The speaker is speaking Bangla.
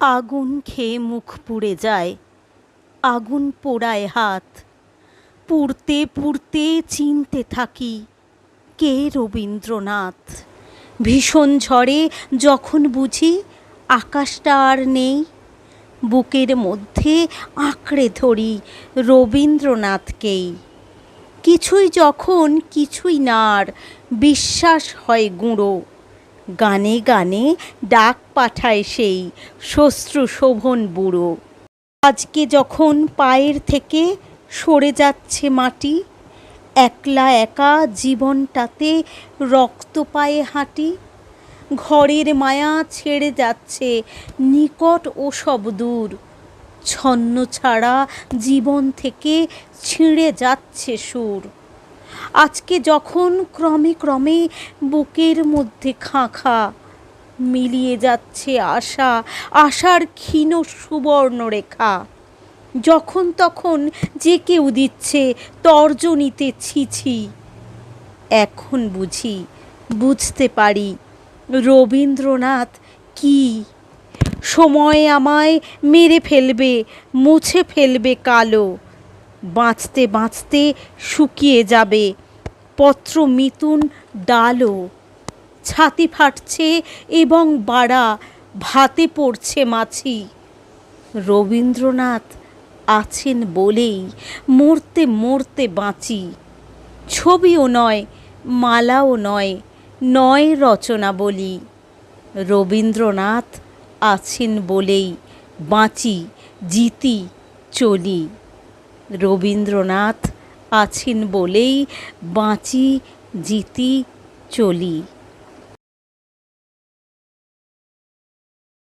আগুন খেয়ে মুখ পুড়ে যায়। আগুন পোড়ায় হাত। পুড়তে পুড়তে চিনতে থাকি কে রবীন্দ্রনাথ। ভীষণ ঝড়ে যখন বুঝি আকাশটা আর নেই, বুকের মধ্যে আঁকড়ে ধরি রবীন্দ্রনাথকেই। কিছুই যখন কিছুই নার বিশ্বাস হয় গুঁড়ো। গানে গানে ডাক পাঠায় সেই শ্বশ্রু শোভন বুড়ো। আজকে যখন পায়ের থেকে সরে যাচ্ছে মাটি, একলা একা জীবনটাতে রক্ত পায়ে হাঁটি, ঘরের মায়া ছেড়ে যাচ্ছে নিকট ও সব দূর। ছন্ন ছাড়া জীবন থেকে ছিঁড়ে যাচ্ছে সুর। আজকে যখন ক্রমে ক্রমে বুকের মধ্যে খাঁ খাঁ মিলিয়ে যাচ্ছে আশা, আশার ক্ষীণ সুবর্ণ রেখা যখন তখন যে কেউ দিচ্ছে তর্জনীতে ছিছি। এখন বুঝি, বুঝতে পারি রবীন্দ্রনাথ কি? সময় আমায় মেরে ফেলবে, মুছে ফেলবে কালো। বাঁচতে বাঁচতে শুকিয়ে যাবে। পত্র মিতুন ডালও, ছাতি ফাটছে এবং বাড়া ভাতে পড়ছে মাছি। রবীন্দ্রনাথ আছেন বলেই মরতে মরতে বাঁচি। ছবিও নয়, মালাও নয় নয় রচনা বলি। রবীন্দ্রনাথ আছেন বলেই বাঁচি, জিতি, চলি। রবীন্দ্রনাথ আছেন বলেই বাঁচি জিতি চলি।